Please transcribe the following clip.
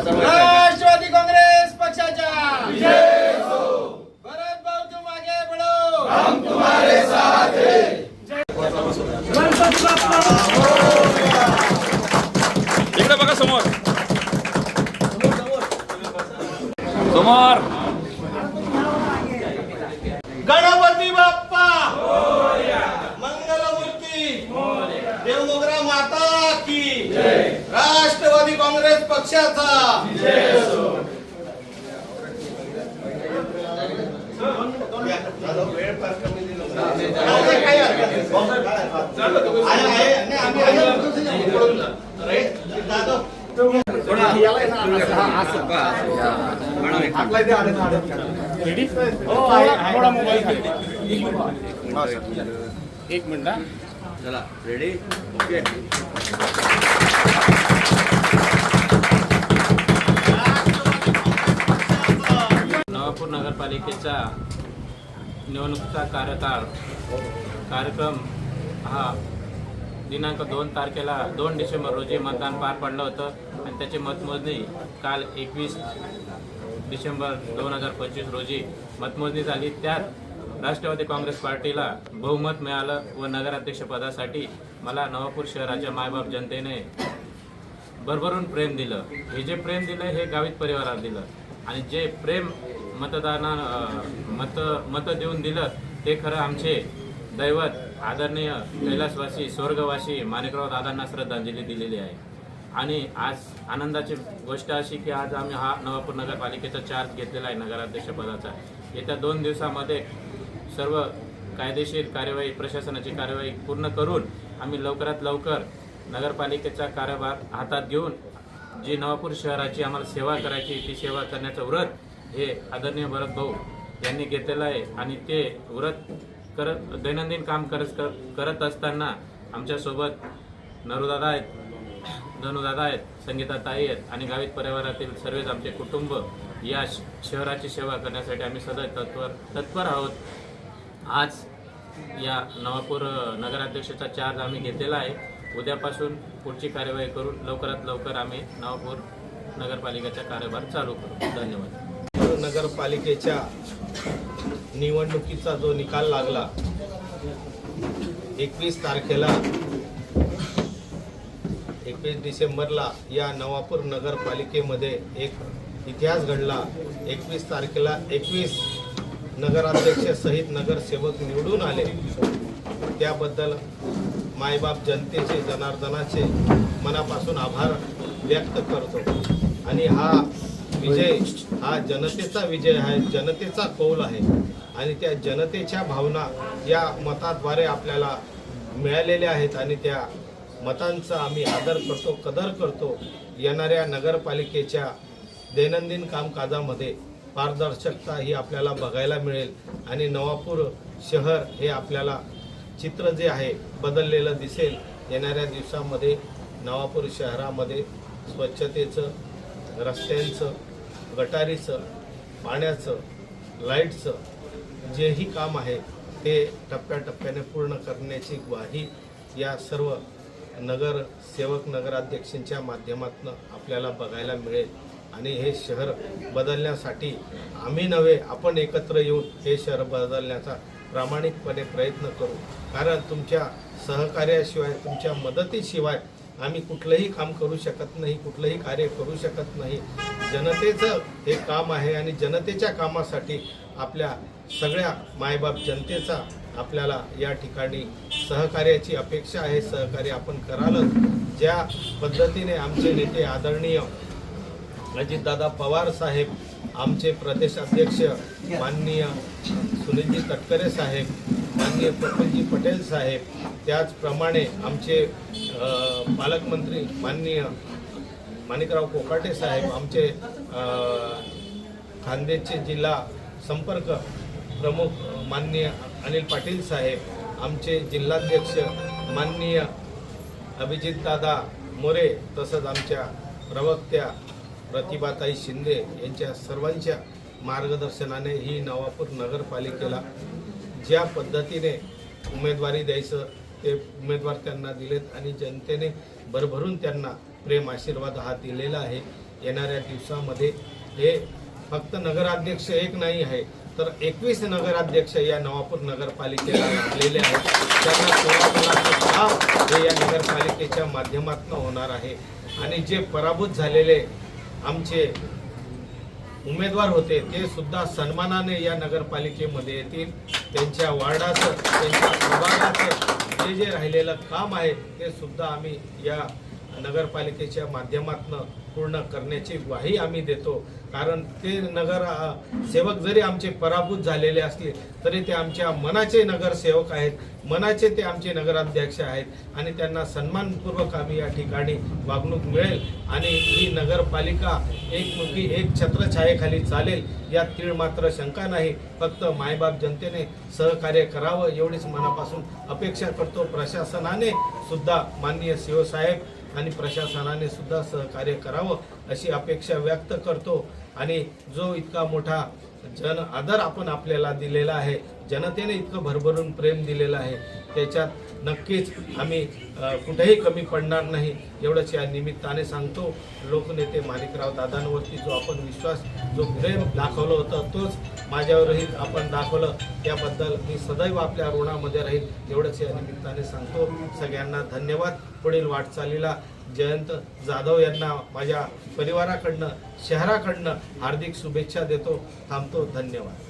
राष्ट्रवादी पक्षाचा. काही हरकत नाही. चला रेडी ओके महानगरपालिकेचा नगरपालिकेचा निवडणुकीचा कार्यकाळ कार्यक्रम हा दिनांक दोन तारखेला दोन डिसेंबर रोजी मतदान पार पडलं होतं आणि त्याची मतमोजणी काल एकवीस डिसेंबर दोन हजार पंचवीस रोजी मतमोजणी झाली. त्यात राष्ट्रवादी काँग्रेस पार्टीला बहुमत मिळालं व नगराध्यक्षपदासाठी मला नवापूर शहराच्या मायबाप जनतेने भरभरून प्रेम दिलं. हे जे प्रेम दिलं हे गावित परिवाराला दिलं. आणि जे प्रेम मतदाना मत मत देऊन दिलं ते खरं आमचे दैवत आदरणीय कैलासवासी स्वर्गवासी माणिकराव दादांना श्रद्धांजली दिलेली आहे. आणि आज आनंदाची गोष्ट अशी की आज आम्ही हा नवापूर नगरपालिकेचा चार्ज घेतलेला आहे नगराध्यक्षपदाचा येत्या दोन दिवसामध्ये सर्व कायदेशीर कार्यवाही प्रशासनाची कार्यवाही पूर्ण करून आम्ही लवकरात लवकर नगरपालिकेचा कारभार हातात घेऊन जी नवापूर शहराची आम्हाला सेवा करायची ती सेवा करण्याचं व्रत हे आदरणीय भरत भाऊ यांनी घेतलेलं आहे आणि ते व्रत करत दैनंदिन काम करत करत असताना आमच्यासोबत नरुदादा आहेत धनुदादा आहेत संगीता ताई आहेत आणि गावित परिवारातील सर्वच आमचे कुटुंब या श- शहराची सेवा करण्यासाठी आम्ही सदैव तत्पर तत्पर आहोत. आज या नवापूर नगराध्यक्षाचा चार्ज आम्ही घेतलेला आहे. उद्यापासून पुढची कार्यवाही करून लवकरात लवकर आम्ही नवापूर नगरपालिकेचा कार्यभार चालू करू. धन्यवाद. नगरपालिकेच्या निवडणुकीचा जो निकाल लागला एकवीस तारखेला एकवीस डिसेंबरला या नवापूर नगरपालिकेमध्ये एक इतिहास घडला. एकवीस तारखेला एकवीस नगराध्यक्ष सहित नगरसेवक निवडून आले. त्याबद्दल मायबाप जनतेचे जनार्दनाचे मनापासून आभार व्यक्त करतो. आणि हा विजय हा जनतेचा विजय आहे जनतेचा कौल आहे. आणि त्या जनतेच्या भावना या मताद्वारे आपल्याला मिळालेल्या आहेत आणि त्या मतांचा आम्ही आदर करतो कदर करतो येणाऱ्या नगरपालिकेच्या दैनंदिन कामकाजामध्ये पारदर्शकता ही आपल्याला बघायला मिळेल. आणि नवापूर शहर हे आपल्याला चित्र जे आहे बदललेलं दिसेल. येणाऱ्या दिवसामध्ये नवापूर शहरामध्ये स्वच्छतेचं रस्त्यांचं गटारीचं पाण्याचं लाईटचं जेही काम आहे ते टप्प्याटप्प्याने पूर्ण करण्याची ग्वाही या सर्व नगरसेवक नगराध्यक्षांच्या माध्यमातून आपल्याला बघायला मिळेल. आणि हे शहर बदलण्यासाठी आम्ही नव्हे आपण एकत्र येऊन हे शहर बदलण्याचा प्रामाणिकपणे प्रयत्न करू. कारण तुमच्या सहकार्याशिवाय तुमच्या मदतीशिवाय आम्ही कुठलंही काम करू शकत नाही कुठलंही कार्य करू शकत नाही. जनतेचं हे काम आहे आणि जनतेच्या कामासाठी आपल्या सगळ्या मायबाप जनतेचा आपल्याला या ठिकाणी सहकार्याची अपेक्षा आहे. सहकार्य आपण करालच. ज्या पद्धतीने आमचे नेते आदरणीय अजितदादा पवार साहेब आमचे प्रदेश अध्यक्ष माननीय सुनीलजी तटकरे साहेब माननीय प्रफुलजी पटेल साहेब त्याचप्रमाणे आमचे पालकमंत्री माननीय माणिकराव कोकाटे साहेब आमचे खानदेशचे जिल्हा संपर्क प्रमुख माननीय अनिल पाटील साहेब आमचे जिल्हाध्यक्ष माननीय अभिजितदादा मोरे तसंच आमच्या प्रवक्त्या प्रतिभाताई शिंदे यांच्या सर्वांच्या मार्गदर्शनाने ही नवापूर नगरपालिकेला ज्या पद्धतीने उमेदवारी द्यायचं ते उमेदवार त्यांना दिलेत आणि जनतेने भरभरून त्यांना प्रेम आशीर्वाद हा दिलेला आहे. येणाऱ्या दिवसामध्ये हे फक्त नगराध्यक्ष एक नाही आहे तर एकवीस नगराध्यक्ष या नवापूर नगरपालिकेला लाभलेले आहेत. त्यांना सोळा मुलांचं हे या नगरपालिकेच्या माध्यमातून होणार आहे. आणि जे पराभूत झालेले आमचे उमेदवार होते ते सुद्धा सन्मानाने या नगरपालिकेमध्ये येतील. त्यांच्या वार्डाचं त्यांच्या प्रभागाचं जे जे राहिलेलं काम आहे ते सुद्धा आम्ही या नगरपालिकेच्या माध्यमातून पूर्ण करण्याची ग्वाही आम्ही देतो. कारण ते नगर सेवक जरी आमचे पराभूत झालेले असले तरी ते आमच्या मनाचे नगरसेवक आहेत. मनाचे ते आमचे नगराध्यक्ष आहेत. आणि त्यांना सन्मानपूर्वक आम्ही या ठिकाणी वागणूक मिळेल. आणि ही नगरपालिका एकमुखी एक छत्रछायेखाली चालेल यात तीळ मात्र शंका नाही. फक्त मायबाप जनतेने सहकार्य करावं एवढीच मनापासून अपेक्षा करतो. प्रशासनाने सुद्धा माननीय सीओ साहेब आणि प्रशासनाने सुद्धा सहकार्य करावं अशी अपेक्षा व्यक्त करतो. आणि जो इतका मोठा जन आदर आपण आपल्याला दिलेला आहे जनतेने इतकं भरभरून प्रेम दिलेलं आहे. त्याच्यात नक्कीच आम्ही कुठेही कमी पडणार नाही एवढंच या निमित्ताने सांगतो. लोकनेते माणिकराव दादांवरती जो आपण विश्वास जो प्रेम दाखवलं होतं तोच माझ्यावरही आपण दाखवलं. त्याबद्दल मी सदैव आपल्या ऋणामध्ये राहील एवढंच या निमित्ताने सांगतो. सगळ्यांना धन्यवाद. पुढील वाटचालीला जयंत जाधव यांना माझ्या परिवाराकडनं शहराकडनं हार्दिक शुभेच्छा देतो. थांबतो. धन्यवाद.